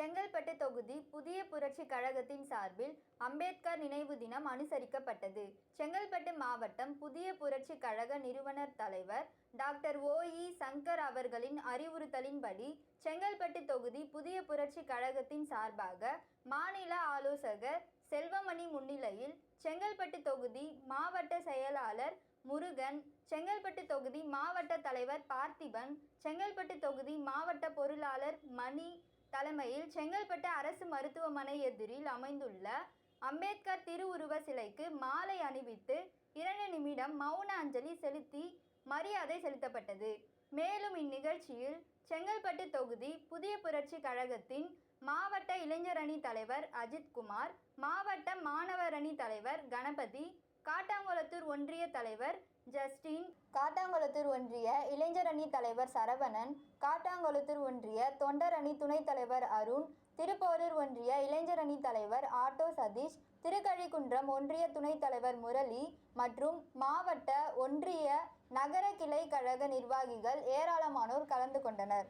செங்கல்பட்டு தொகுதி புதிய புரட்சி கழகத்தின் சார்பில் அம்பேத்கர் நினைவு தினம் அனுசரிக்கப்பட்டது. செங்கல்பட்டு மாவட்டம் புதிய புரட்சி கழக நிறுவனர் தலைவர் டாக்டர் ஓ. இ. சங்கர் அவர்களின் அறிவுறுத்தலின்படி செங்கல்பட்டு தொகுதி புதிய புரட்சி கழகத்தின் சார்பாக மாநில ஆலோசகர் செல்வமணி முன்னிலையில் செங்கல்பட்டு தொகுதி மாவட்ட செயலாளர் முருகன் செங்கல்பட்டு தொகுதி மாவட்ட தலைவர் பார்த்திபன் செங்கல்பட்டு தொகுதி மாவட்ட பொருளாளர் மணி தலைமையில் செங்கல்பட்டு அரசு மருத்துவமனை எதிரில் அமைந்துள்ள அம்பேத்கர் திருவுருவ சிலைக்கு மாலை அணிவித்து இரண்டு நிமிடம் மௌன அஞ்சலி செலுத்தி மரியாதை செலுத்தப்பட்டது. மேலும் இந்நிகழ்ச்சியில் செங்கல்பட்டு தொகுதி புதிய புரட்சி கழகத்தின் மாவட்ட இளைஞரணி தலைவர் அஜித்குமார் மாவட்ட மாணவரணி தலைவர் கணபதி காட்டாங்குளத்தூர் ஒன்றிய தலைவர் ஜஸ்டின் காட்டாங்குளத்தூர் ஒன்றிய இளைஞர் அணி தலைவர் சரவணன் காட்டாங்குளத்தூர் ஒன்றிய தொண்டர் அணி துணைத் தலைவர் அருண் திருப்போரூர் ஒன்றிய இளைஞர் அணி தலைவர் ஆட்டோ சதீஷ் திருக்கழிக்குன்றம் ஒன்றிய துணைத் தலைவர் முரளி மற்றும் மாவட்ட ஒன்றிய நகர கிளை கழக நிர்வாகிகள் ஏராளமானோர் கலந்து கொண்டனர்.